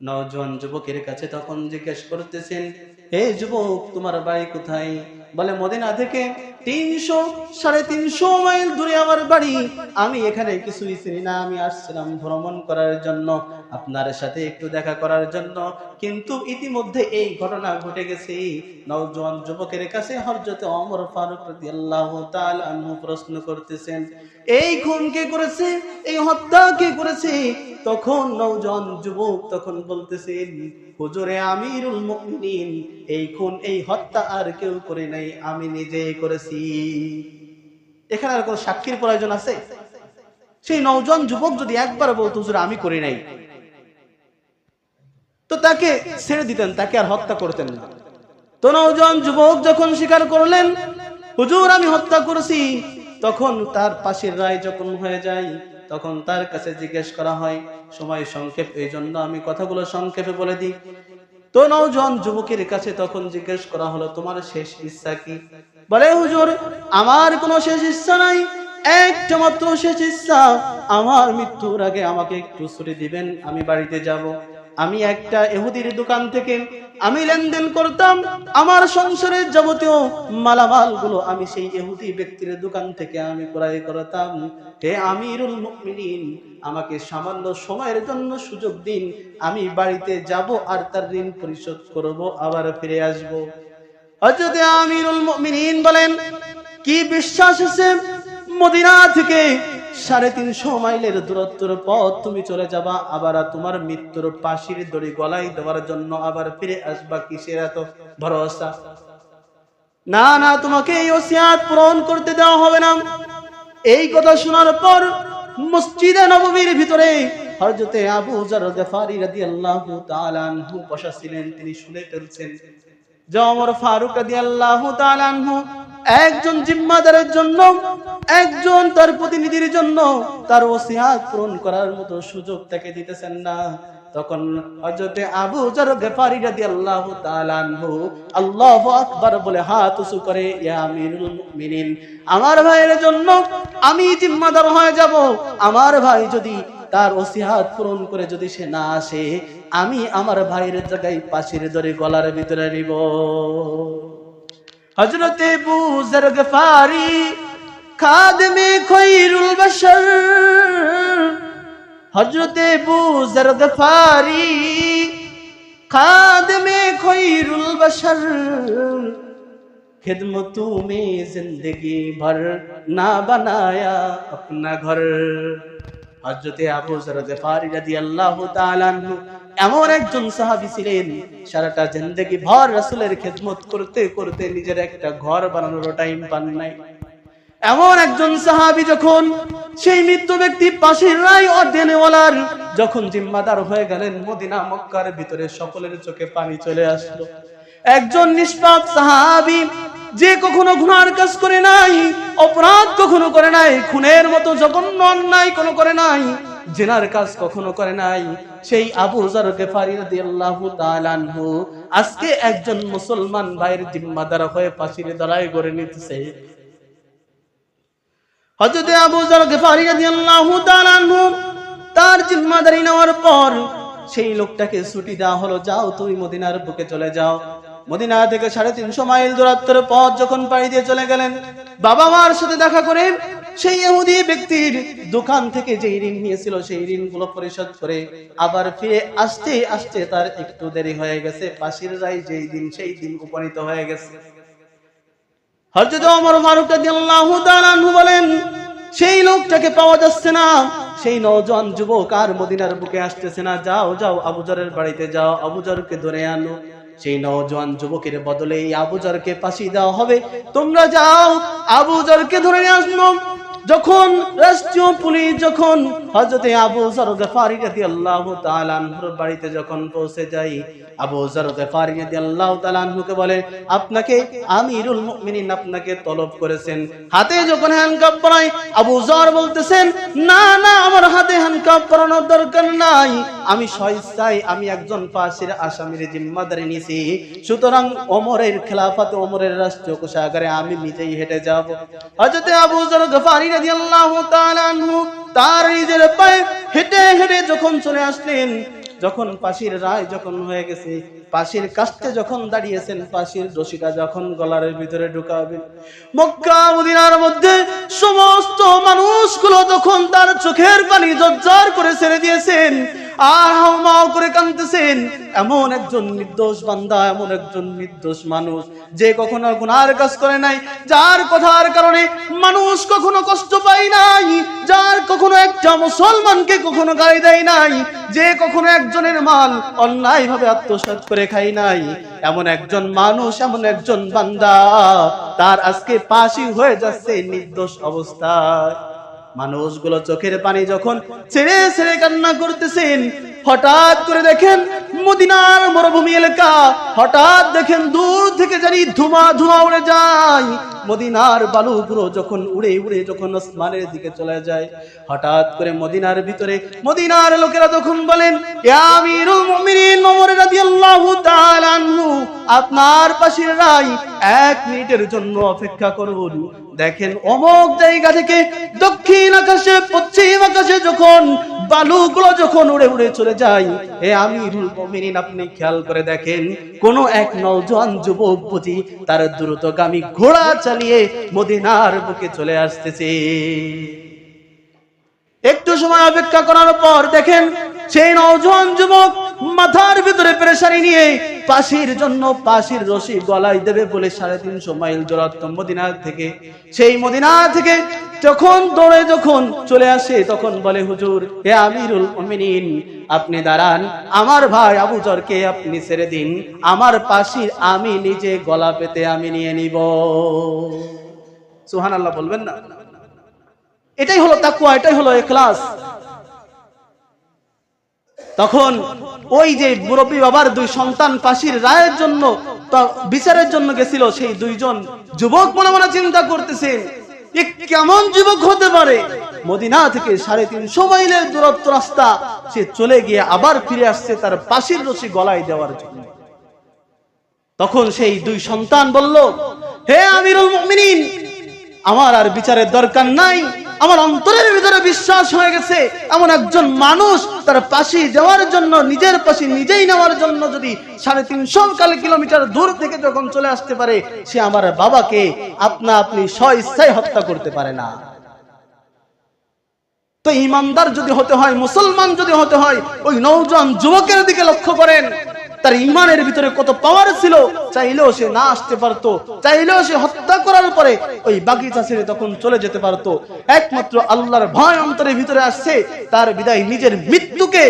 নওজোয়ান যুবকের কাছে তখন জিজ্ঞেস করতেছেন হে যুবক, তোমার বাড়ি কোথায়? বলে, মদিনা থেকে তিনশো, সাড়ে তিনশো মাইল দূরে আমার বাড়ি। আমি এখানে কিছুই চিনি না। আমি আসছিলাম ভ্রমণ করার জন্য, আপনার সাথে একটু দেখা করার জন্য। কিন্তু ইতিমধ্যে এই ঘটনা ঘটে গেছে। নওজোয়ান যুবকের কাছে হরজতে অমর ফারুক প্রশ্ন করতেছেন এই খুন কে করেছে? এই হত্যা কে করেছে? তখন নওজোয়ান যুবক তখন বলতেছেন, হুজুরে আমিরুল মুমিনিন, এই খুন, এই হত্যা আর কেউ করে নাই, আমি নিজেই করেছি। এখানে আর কোনো সাক্ষীর প্রয়োজন আছে? সেই নওজোয়ান যুবক যদি একবার বলতো, হুজুর, আমি করি নাই। তো তাকে ছেড়ে দিতেন, তাকে আর হত্যা করতেন না। তো নওজোয়ান যুবক যখন স্বীকার করলেন, হুজুর, আমি হত্যা করেছি। তখন তার পাশের রায় যখন হয়ে যায়, তখন তার কাছে জিজ্ঞেস করা হয়, সময় সংক্ষেপ, এই জন্য আমি কথাগুলো সংক্ষেপে বলে দিই। তো নওজোয়ান যুবকের কাছে তখন জিজ্ঞেস করা হলো, তোমার শেষ ইচ্ছা কি? বলে, হুজুর, আমার কোনো শেষ ইচ্ছা নাই। একটা মাত্র শেষ ইচ্ছা, আমার মৃত্যুর আগে আমাকে একটু ছুটি দিবেন, আমি বাড়িতে যাব। আমি একটা এহুদির দোকান থেকে আমি লেনদেন করতাম, আমার সংসারের যাবতীয় মালামালগুলো আমি সেই এহুদি ব্যক্তির দোকান থেকে আমি ক্রয় করতাম। হে আমিরুল মুমিনিন, আমাকে সামান্য সময়ের জন্য সুযোগ দিন, আমি বাড়িতে যাব আর তার ঋণ পরিশোধ করব, আবার ফিরে আসব। হযরতে আমিরুল মুমিনিন বলেন, কি বিশ্বাস আছে মদিনা থেকে সাড়ে তিনশো মাইলের দূরত্বের পথ তুমি চলে যাবা, আবার তোমার মৃত্যুর পাশির দড়ি গলায় দেওয়ার জন্য আবার ফিরে আসবা কিসের এত ভরসা? না না, তোমাকে এই ওসিয়াত পূরণ করতে দেওয়া হবে না। এই কথা শোনার পর মসজিদে নববীর ভিতরে হযরতে আবু জার গফারি রাদিয়াল্লাহু তাআলা আনহু বসা ছিলেন, তিনি শুনে ফেলছেন। যে ওমর ফারুক রাদিয়াল্লাহু তাআলা আনহু একজন জিম্মাদারের জন্য, একজন তার প্রতিনিধির জন্য তার ওসিয়াত পূরণ করার মতো সুযোগ তাকে দিতেছেন না। তখন হযরতে আবু জার গফারি রাদিয়াল্লাহু তাআলা আনহু আল্লাহু আকবার বলে হাত উঁচু করে, ইয়া আমিরুল মুমিনিন, আমার ভাইয়ের জন্য আমি জিম্মাদার হয়ে যাব। আমার ভাই যদি তার ওসিহাত পূরণ করে যদি সে না আসে, আমি আমার ভাইয়ের জায়গায় পাশের ধরে গলার ভিতরে নিব। হজরত বুজর্গ ফারি খাদমে খৈরুল বশর। হজরত বুজর্গ ফারি খাদমে খৈরুল বশর। خدمتوں میں زندگی بھر نہ بنایا اپنا گھر হযরতে আবু যর গফারি রাদিয়াল্লাহু তাআলা আনহু এমন একজন সাহাবী ছিলেন, সারাটা জিন্দেগি ভর রাসূলের খেদমত করতে করতে নিজের একটা ঘর বানানোর টাইম পান নাই। এমন একজন সাহাবী যখন সেই মৃত্যু ব্যক্তি পাশের রায় অর্ধেনেওয়ালার যখন জিম্মাদার হয়ে গেলেন, মদিনা মক্কার ভিতরে সকলের চোখে পানি চলে আসলো। একজন নিষ্পাপ সাহাবী যে কখনো গুনার কাজ করে নাই, অপরাধ কখনো করে নাই, খুনের মতো জঘন্য অন্যায় কোনো করে নাই, জেনার কাজ কখনো করে নাই। সেই আবু জার গেফারি রাদিয়াল্লাহু তাআলা আনহু আজকে একজন মুসলমান ভাইয়ের জিম্মাদার হয়ে পাশির দাঁড়ায় গড়ে নিতেছে। হযরত আবু তার জিম্মাদারি নেওয়ার পর সেই লোকটাকে ছুটি দেওয়া হলো, যাও তুমি মদিনার বুকে চলে যাও। মদিনা থেকে সাড়ে তিনশো মাইল দূরত্বের পথ যখন পাড়ি দিয়ে চলে গেলেন বাবা মার সাথে দেখা করে সেই ইহুদি ব্যক্তির দোকান থেকে যে ঋণ নিয়েছিল, সেই ঋণগুলো পরিশোধ করে আবার ফিরে আসতে আসতে তার একটু দেরি হয়ে গেছে। পাশের রায় যেই দিন, সেই দিন উপনীত হয়ে গেছে। হযরত ওমর ফারুক বলেন, সেই লোকটাকে পাওয়া যাচ্ছে না। সেই নওজোয়ান যুবক আর মদিনার বুকে আসতেছে না। যাও যাও আবুজারের বাড়িতে যাও। আবুজারকে ধরে আনো। সেই নওজোয়ান যুবকের বদলে এই আবুজারকে ফাঁসি দেওয়া হবে। তোমরা যাও আবুজারকে ধরে নিয়ে আসলো যখন রাষ্ট্রীয় পুলিশ যখন হজরতে আবু জর গফারি রাদিয়াল্লাহু তাআলা আনহুর বাড়িতে যখন পৌঁছে যায়, আবু জর গফারি রাদিয়াল্লাহু তাআলা আনহুকে বলে, আপনাকে আমিরুল মুমিনিন আপনাকে তলব করেছেন। হাতে যখন হ্যান্ডকাপ পরাই আবু জর বলতেছেন, না না, আমার হাতে হ্যান্ডকাপ পরানোর দরকার নাই। আমি স্বইচ্ছায় আমি একজন পাশের আসামির জিম্মাদারি নিছি সুতরাং ওমরের খেলাফাতে, ওমরের রাষ্ট্রীয় কোষাগারে আমি নিজেই হেঁটে যাব। হযরতে আবু জর গফারি রাদিয়াল্লাহু তাআলা তার নিজের পায়ে হেঁটে হেঁটে যখন চলে আসলেন যখন পাশির রায় যখন হয়ে গেছে, পাশির কাস্তে যখন দাঁড়িয়েছেন, পাশির রশিটা যখন গলার ভিতরে ঢুকাবেন মক্কা মদিনার মধ্যে সমস্ত মানুষগুলো তখন তার চোখের পানি জজ্জার করে ছেড়ে দিয়েছেন, আর হাউমাউ করে কাঁদতেছেন। এমন একজন নির্দোষ বান্দা, এমন একজন নির্দোষ মানুষ, যে কখনো গুনার কাজ করে নাই, যার কথার কারণে মানুষ কখনো কষ্ট পায় নাই, যার কখনো একটা মুসলমানকে কখনো গালি দেয় নাই, যে কখনো একজনের মাল অন্যায় ভাবে আত্মসাৎ করে খাই নাই। এমন একজন মানুষ, এমন একজন বান্দা, তার আজকে পাশি হয়ে যাচ্ছে নির্দোষ অবস্থায়। মানুষগুলো চোখের পানি যখন ছেড়ে ছেড়ে কান্না করতেছেন, হঠাৎ করে দেখেন মদিনার মরুভূমি এলাকা, হঠাৎ দেখেন দূর থেকে জানি ধুমা ধুমা উড়ে যায়। মদিনার বালুগুলো যখন উড়ে উড়ে যখন আসমানের দিকে চলে যায়, হঠাৎ করে মদিনার ভিতরে মদিনার লোকেরা তখন বলেন আপনার পাশের রাই এক মিনিটের জন্য অপেক্ষা করুন। দেখেন অমক জায়গা থেকে দক্ষিণ আকাশে পশ্চিম আকাশে যখন বালুগুলো যখন উড়ে উড়ে চলে যায় এ আমিরুল মুমিনিন আপনি খেয়াল করে দেখেন কোন এক নওজোয়ান যুবক বুঝি তার দ্রুতগামী ঘোড়া চালিয়ে মদিনার বুকে চলে আসতেছে। একটু সময় অপেক্ষা করার পর দেখেন সেই নওজোয়ান যুবক মাথার ভিতরে প্রেসারি নিয়ে পাশির জন্য পাশির রশি গলায় দেবে বলে সাড়ে তিনশো মাইল দূরত্ব মদিনা থেকে। সেই মদিনা থেকে যখন দৌড়ে যখন চলে আসে, তখন বলে, হুজুর হে আমিরুল মুমিনিন, আপনি দাঁড়ান। আমার ভাই আবু জরকে আপনি ছেড়ে দিন। আমার পাশির আমি নিজে গলা পেতে আমি নিয়ে নিব। সুহান আল্লাহ বলবেন না। এটাই হলো তাকুয়া এটাই হলো এখলাস। তখন ওই যে মুরব্বী বাবার দুই সন্তান ফাঁসির রায়ের জন্য বিচারের জন্য গেছিল, সেই দুইজন যুবক মনে মনে চিন্তা করতেছেন কেমন যুবক হতে পারে? মদিনা থেকে সাড়ে তিনশো মাইলের দূরত্ব রাস্তা, সে চলে গিয়ে আবার ফিরে আসছে তার পাশির রশি গলায় দেওয়ার জন্য। তখন সেই দুই সন্তান বলল, হে আমিরুল আমার আর বিচারের দরকার নাই আমার অন্তরের ভিতরে বিশ্বাস হয়ে গেছে, এমন একজন মানুষ তার পাশে যাওয়ার জন্য, নিজের পাশে নিজেই নেওয়ার জন্য যদি সাড়ে তিনশো কাল কিলোমিটার দূর থেকে যখন চলে আসতে পারে, সে আমার বাবাকে আপনা আপনি স্ব ইচ্ছায় হত্যা করতে পারে না। তো ইমানদার যদি হতে হয়, মুসলমান যদি হতে হয়, ওই নৌজন যুবকের দিকে লক্ষ্য করেন তার ইমানের ভিতরে কত পাওয়ার ছিল, চাইলেও সে না আসতে পারতো, চাইলেও সে হত্যা করার পরে ওই বাগিচা ছেড়ে তখন চলে যেতে পারতো। একমাত্র আল্লাহর ভয় অন্তরের ভিতরে আসছে, তার বিদায় নিজের মৃত্যুকে